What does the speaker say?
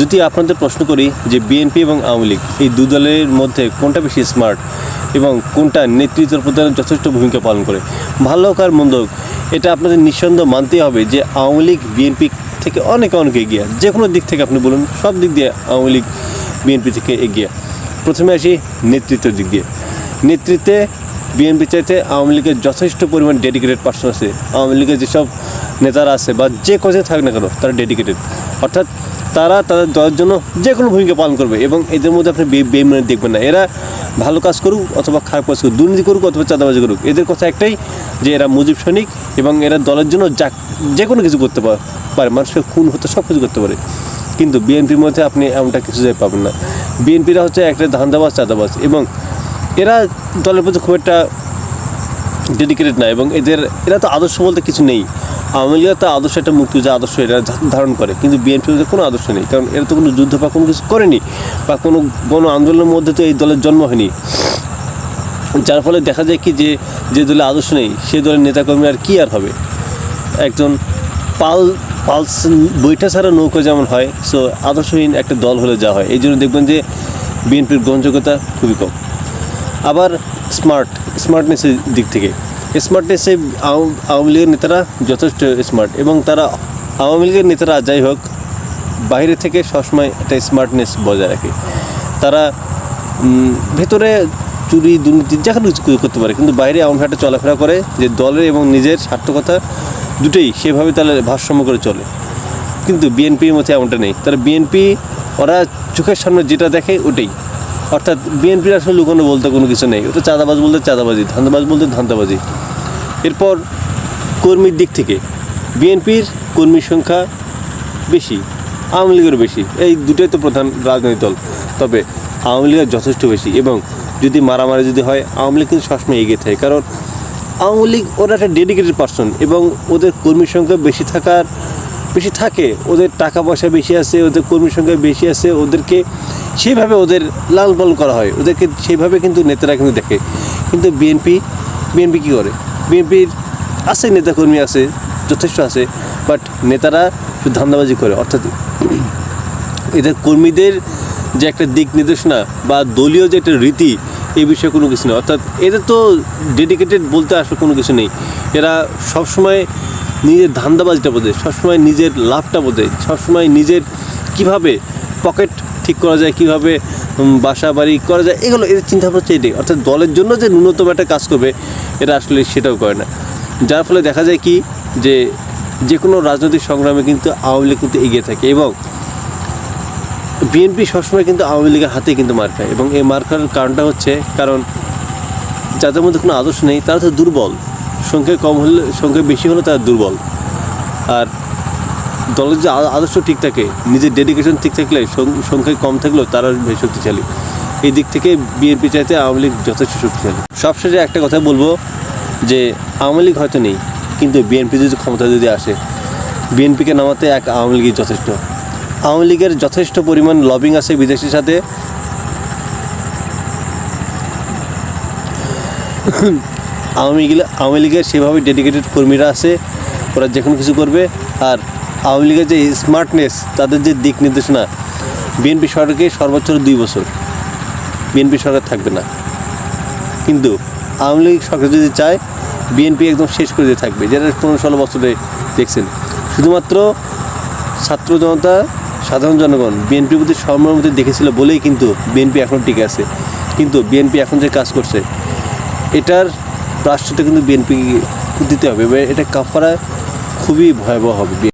যদি আপনাদের প্রশ্ন করি যে বিএনপি এবং আওয়ামী লীগ, এই দু দলের মধ্যে কোনটা বেশি স্মার্ট এবং কোনটা নেতৃত্ব প্রদানে যথেষ্ট ভূমিকা পালন করে? ভালো হোক আর মন্দ হোক, এটা আপনাদের নিঃসন্দেহ মানতেই হবে যে আওয়ামী লীগ, বিএনপি থেকে অনেক অনেক এগিয়ে। যে কোনো দিক থেকে আপনি বলুন, সব দিক দিয়ে আওয়ামী লীগ, বিএনপি থেকে এগিয়ে। প্রথমে আসি নেতৃত্বের দিক দিয়ে। নেতৃত্বে বিএনপি চাইতে আওয়ামী লীগের যথেষ্ট পরিমাণ ডেডিকেটেড পার্সন আছে। আওয়ামী লীগের যেসব নেতারা আছে বা যে কাজে থাক না কেন, তারা ডেডিকেটেড অর্থাৎ তারা তাদের দলের জন্য যে কোনো ভূমিকা পালন করবে এবং এদের মধ্যে আপনি বে- বেইমানি দেখবেন না। এরা ভালো কাজ করুক অথবা খারাপ কাজ করুক, দুর্নীতি করুক অথবা চাঁদাবাজি করুক, এদের কথা একটাই যে এরা মুজিব সৈনিক এবং এরা দলের জন্য যা যে কোনো কিছু করতে পারে, মানুষকে খুন হতে সব কিছু করতে পারে। কিন্তু বিএনপির মধ্যে আপনি এমনটা কিছু যাই পাবেন না। বিএনপিরা হচ্ছে একটা ধান্দাবাজ, চাঁদাবাজ এবং এরা দলের প্রতি খুব একটা ডেডিকেটেড না এবং এদের, এরা তো আদর্শ বলতে কিছু নেই। আওয়ামী লীগের তো আদর্শ একটা মুক্তি যে আদর্শ এরা ধারণ করে। কিন্তু বিএনপির মধ্যে কোনো আদর্শ নেই। কারণ এরা তো কোনো যুদ্ধ বা কোনো কিছু করেনি বা কোনো গণ আন্দোলনের মধ্যে তো এই দলের জন্ম হয়নি। যার ফলে দেখা যায় কি যে যে দলে আদর্শ নেই, সে দলের নেতাকর্মী আর কী আর হবে? একজন পাল, পালস বইটা ছাড়া নৌকা যেমন হয় সো আদর্শহীন একটা দল হলে যা হয়। এই জন্য দেখবেন যে বিএনপির গ্রহণযোগ্যতা খুবই কম। আবার স্মার্ট স্মার্টনেসের দিক থেকে। স্মার্টনেসে আওয়াম- লীগের নেতারা যথেষ্ট স্মার্ট এবং তারা আওয়ামী লীগের নেতারা যাই হোক, বাইরে থেকে সবসময় একটা স্মার্টনেস বজায় রাখে। তারা ভেতরে চুরি, দুর্নীতি, যে কোনো কিছু করতে পারে, কিন্তু বাইরে এমন একটা চলাফেরা করে যে দলের এবং নিজের স্বার্থকতা দুটোই সেভাবে তাহলে ভারসাম্য করে চলে। কিন্তু বিএনপির মধ্যে এমনটা নেই। তারা বিএনপি ওরা চোখের সামনে যেটা দেখে ওটাই। অর্থাৎ বিএনপির আসলে লুকানো বলতে কোনো কিছু নেই। ওটা চাঁদাবাজ বলতে চাঁদাবাজি, ধান্দাবাজ বলতে ধান্দাবাজি। এরপর কর্মীর দিক থেকে, বিএনপির কর্মীর সংখ্যা বেশি, আওয়ামী লীগের বেশি। এই দুটোই তো প্রধান রাজনৈতিক দল। তবে আওয়ামী লীগের যথেষ্ট বেশি এবং যদি মারামারি যদি হয়, আওয়ামী লীগ কিন্তু সবসময় এগিয়ে থাকে। কারণ আওয়ামী লীগ ওরা একটা ডেডিকেটেড পার্সন এবং ওদের কর্মীর সংখ্যা বেশি থাকার বেশি থাকে, ওদের টাকা পয়সা বেশি আছে, ওদের কর্মীর সংখ্যা বেশি আছে, ওদেরকে সেইভাবে ওদের লাল পালন করা হয়। ওদেরকে সেইভাবে কিন্তু নেতারা কিন্তু দেখে। কিন্তু বিএনপি বিএনপি কী করে? বিএনপির আছে, নেতাকর্মী আছে, যথেষ্ট আছে বাট নেতারা শুধু ধান্দাবাজি করে। অর্থাৎ এদের কর্মীদের যে একটা দিক নির্দেশনা বা দলীয় যে একটা রীতি, এই বিষয়ে কোনো কিছু নেই। অর্থাৎ এদের তো ডেডিকেটেড বলতে আসলে কোনো কিছু নেই। এরা সবসময় নিজের ধান্দাবাজিটা বোঝে, সবসময় নিজের লাভটা বোঝে, সবসময় নিজের কীভাবে পকেট ঠিক করা যায়, কীভাবে বাসা বাড়ি করা যায়, এগুলো, এদের চিন্তা ভাবনা হচ্ছে এটাই। অর্থাৎ দলের জন্য যে ন্যূনতম একটা কাজ করবে এরা আসলে সেটাও করে না। যার ফলে দেখা যায় কি যে যে কোনো রাজনৈতিক সংগ্রামে কিন্তু আওয়ামী লীগ কিন্তু এগিয়ে থাকে এবং বিএনপি সবসময় কিন্তু আওয়ামী লীগের হাতে কিন্তু মার খায় এবং এই মার খাওয়ার কারণটা হচ্ছে, কারণ যাদের মধ্যে কোনো আদর্শ নেই, তারা তো দুর্বল। সংখ্যায় কম হলে, সংখ্যা বেশি হলে তারা দুর্বল। আর দলের যে আদর্শ ঠিক থাকে, নিজের ডেডিকেশন ঠিক থাকলে সংখ্যায় কম থাকলেও তারা বেশ শক্তিশালী। এই দিক থেকে বিএনপি চাইতে আওয়ামী লীগ যথেষ্ট শক্তিশালী। সবশেষে একটা কথা বলব যে, আওয়ামী লীগ হয়তো নেই, কিন্তু বিএনপি যদি ক্ষমতা যদি আসে, বিএনপিকে নামাতে এক আওয়ামী লীগই যথেষ্ট। আওয়ামী লীগের যথেষ্ট পরিমাণ লবিং আছে বিদেশের সাথে। আওয়ামী আওয়ামী লীগের সেভাবে ডেডিকেটেড কর্মীরা আছে, ওরা যে কোনো কিছু করবে। আর আওয়ামী লীগের যে স্মার্টনেস তাদের যে দিক নির্দেশনা, বিএনপি সরকারকে সর্বোচ্চ দুই বছর। বিএনপি সরকার থাকবে না। কিন্তু আওয়ামী লীগ সরকার যদি চায়, বিএনপি একদম শেষ করে দিয়ে থাকবে। যেটা পনেরো ষোলো বছরে দেখছেন। শুধুমাত্র ছাত্র জনতা, সাধারণ জনগণ বিএনপির প্রতি সম্মানমতি দেখেছিল বলেই কিন্তু বিএনপি এখন টিকে আছে। কিন্তু বিএনপি এখন যে কাজ করছে, এটার প্রাশ্চিত্য কিন্তু বিএনপিকে দিতে হবে। এবার এটা কাফারা খুবই ভয়াবহ হবে।